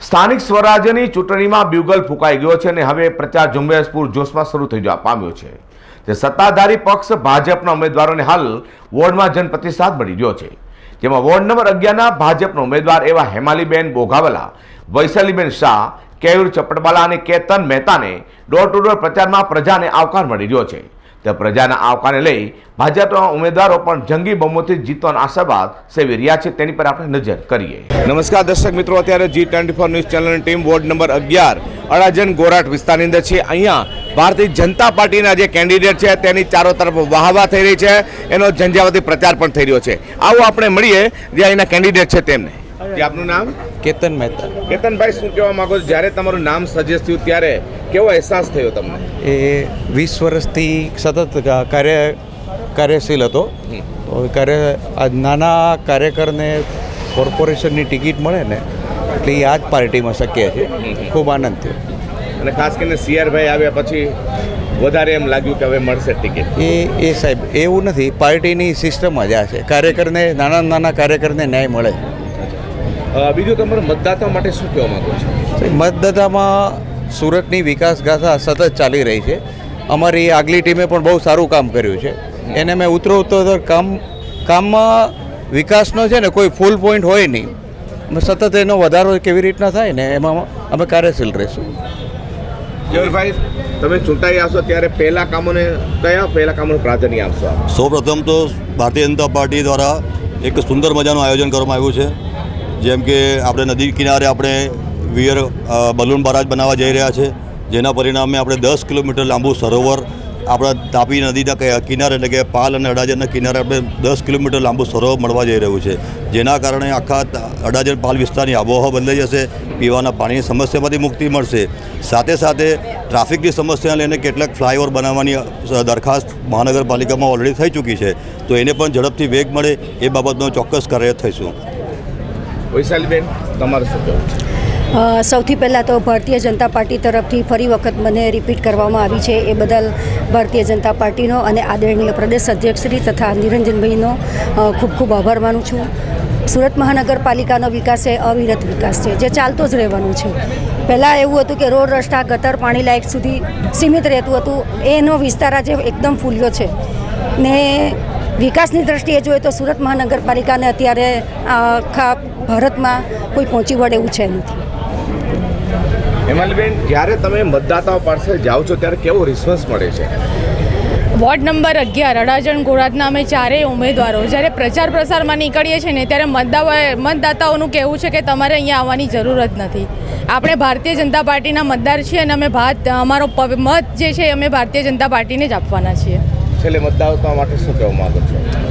સ્થાનિક સ્વરાજ્યની ચૂંટણીમાં બ્યુગલ ફૂંકાઈ ગયો છે અને હવે પ્રચાર ઝુંબેશ જોશમાં શરૂ થઈ જવા પામ્યો છે. તે સત્તાધારી પક્ષ ભાજપના ઉમેદવારોને હાલ વોર્ડમાં જનપ્રતિસાદ મળી રહ્યો છે. જેમાં વોર્ડ નંબર અગિયારના ભાજપના ઉમેદવાર એવા હેમાલીબેન બોઘાવલા, વૈશાલીબેન શાહ, કેયુર ચપટબાલા અને કેતન મહેતાને ડોર ટુ ડોર પ્રચારમાં પ્રજાને આવકાર મળી રહ્યો છે. તે પ્રજાના આવકારને લઈ ભાજપના ઉમેદવારો પણ જંગી બમોથી જીતવાનો આશાવાદ સેવી રહ્યા છે તેની પર આપણે નજર કરીએ. નમસ્કાર દર્શક મિત્રો અત્યારે જી ટ્વેન્ટી ફોર ન્યૂઝ ચેનલની ટીમ વોર્ડ નંબર અગિયાર અડાજન ગોરાટ વિસ્તારની અંદર છે. અહીંયા ભારતીય જનતા પાર્ટીના જે કેન્ડિડેટ છે તેની ચારો તરફ વાહવા થઈ રહી છે. એનો ઝંઝાવતી પ્રચાર પણ થઈ રહ્યો છે. આવો આપણે મળીએ જે અહીંના કેન્ડિડેટ છે તેમને. જે આપનું નામ? કેતન મહેતા. કેતનભાઈ શું કહેવા માંગો છો? જ્યારે તમારું નામ સજેસ્ટ થયું ત્યારે કેવો અહેસાસ થયો તમને? એ વીસ વર્ષથી સતત કાર્ય કાર્યશીલ હતો. કાર્ય આ નાના કાર્યકરને કોર્પોરેશનની ટિકિટ મળે ને એટલે એ આ જ પાર્ટીમાં શક્ય છે. ખૂબ આનંદ થયો. અને ખાસ કરીને સીઆરભાઈ આવ્યા પછી વધારે એમ લાગ્યું કે હવે મળશે ટિકિટ. એ એ સાહેબ એવું નથી. પાર્ટીની સિસ્ટમ જ આ છે. કાર્યકરને નાના નાના કાર્યકરને ન્યાય મળે. બીજું તમારું મતદાતા માટે શું કહેવા માગો છો? મતદાતામાં સુરતની વિકાસ ગાથા સતત ચાલી રહી છે. અમારી આગલી ટીમે પણ બહુ સારું કામ કર્યું છે. એને મેં ઉતરો ઉત્તરોત્તર કામ કામમાં વિકાસનો છે ને કોઈ ફૂલ પોઈન્ટ હોય નહીં. સતત એનો વધારો કેવી રીતના થાય ને એમાં અમે કાર્યશીલ રહીશું. કેવલભાઈ તમે ચૂંટાઈ આવશો ત્યારે પહેલા કામોને કયા પહેલા કામોને પ્રાધાન્ય આપશો આપ? સૌપ્રથમ તો ભારતીય જનતા પાર્ટી દ્વારા એક સુંદર મજાનું આયોજન કરવામાં આવ્યું છે. જેમ કે આપણે નદી કિનારે આપણે વિયર બલૂન બરાજ બનાવવા જઈ રહ્યા છે, જેના પરિણામે આપણે દસ કિલોમીટર લાંબુ સરોવર આપણા તાપી નદીના કિનારે, એટલે કે પાલ અને અડાજણના કિનારે આપણે દસ કિલોમીટર લાંબુ સરોવર મળવા જઈ રહ્યું છે. જેના કારણે આખા અડાજર પાલ વિસ્તારની આબોહવા બદલાઈ જશે, પીવાના પાણીની સમસ્યામાંથી મુક્તિ મળશે. સાથે સાથે ટ્રાફિકની સમસ્યાને લઈને કેટલાક ફ્લાયઓવર બનાવવાની દરખાસ્ત મહાનગરપાલિકામાં ઓલરેડી થઈ ચૂકી છે. તો એને પણ ઝડપથી વેગ મળે એ બાબતનો ચોક્કસ કાર્ય થઈશું. વૈશાલીબેન, તમારે શું કહેવું સૌથી પહેલાં તો ભારતીય જનતા પાર્ટી તરફથી ફરી વખત મને રિપીટ કરવામાં આવી છે એ બદલ ભારતીય જનતા પાર્ટીનો અને આદરણીય પ્રદેશ અધ્યક્ષશ્રી તથા નિરંજનભાઈનો ખૂબ ખૂબ આભાર માનું છું. સુરત મહાનગરપાલિકાનો વિકાસ એ અવિરત વિકાસ છે, જે ચાલતો જ રહેવાનો છે. પહેલાં એવું હતું કે રોડ રસ્તા, ગટર, પાણી લાયક સુધી સીમિત રહેતું હતું. એનો વિસ્તાર આજે એકદમ ફૂલ્યો છે. ને વિકાસની દ્રષ્ટિએ જોઈએ તો સુરત મહાનગરપાલિકાને અત્યારે આખા ભારતમાં કોઈ પહોંચી વળે એવું છે નથી. હેમાલીબેન જ્યારે તમે મતદાતાઓ પાસે જાઓ છો ત્યારે કેવો રિસ્પોન્સ મળે છે? વોર્ડ નંબર અગિયાર અડાજણ ગોળાદના અમે ચારેય ઉમેદવારો જ્યારે પ્રચાર પ્રસારમાં નીકળીએ છીએ ને ત્યારે મતદાવા મતદાતાઓનું કહેવું છે કે તમારે અહીંયા આવવાની જરૂર જ નથી. આપણે ભારતીય જનતા પાર્ટીના મતદાર છીએ અને અમે ભાત અમારો મત જે છે અમે ભારતીય જનતા પાર્ટીને જ આપવાના છીએ. છેલ્લે મતદાતા માટે શું કહેવા માગો છો?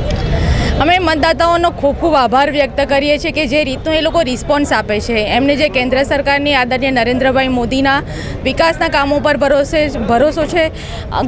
અમે મતદાતાઓનો ખૂબ ખૂબ આભાર વ્યક્ત કરીએ છીએ કે જે રીતનો એ લોકો રિસ્પોન્સ આપે છે. એમને જે કેન્દ્ર સરકારની આદરણીય નરેન્દ્રભાઈ મોદીના વિકાસના કામો પર ભરોસે ભરોસો છે.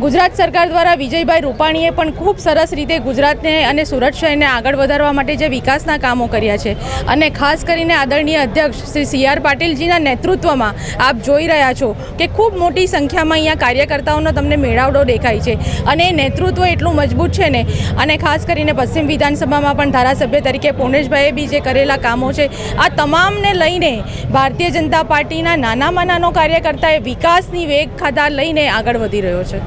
ગુજરાત સરકાર દ્વારા વિજયભાઈ રૂપાણીએ પણ ખૂબ સરસ રીતે ગુજરાતને અને સુરત શહેરને આગળ વધારવા માટે જે વિકાસના કામો કર્યા છે અને ખાસ કરીને આદરણીય અધ્યક્ષ શ્રી સી આર પાટીલજીના નેતૃત્વમાં આપ જોઈ રહ્યા છો કે ખૂબ મોટી સંખ્યામાં અહીંયા કાર્યકર્તાઓનો તમને મેળાવડો દેખાય છે અને એ નેતૃત્વ એટલું મજબૂત છે ને અને ખાસ કરીને પશ્ચિમ વિધાનસભામાં પણ ધારાસભ્ય તરીકે પૂર્ણેશભાઈએ બી જે કરેલા કામો છે, આ તમામને લઈને ભારતીય જનતા પાર્ટીના નાનામાં નાનો કાર્યકર્તાએ વિકાસની વેગ ખાતા લઈને આગળ વધી રહ્યો છે.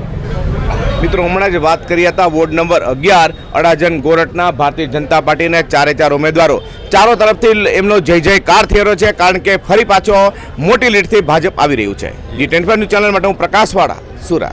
મિત્રો, હમણાં જ વાત કરી હતા વોર્ડ નંબર અગિયાર અડાજન ગોરટના ભારતીય જનતા પાર્ટીના ચારે ચાર ઉમેદવારો. ચારો તરફથી એમનો જય જયકાર થઈ રહ્યો છે, કારણ કે ફરી પાછો મોટી લીડથી ભાજપ આવી રહ્યું છે. જી ટેન ન્યૂઝ ચેનલ માટે હું પ્રકાશવાળા, સુરત.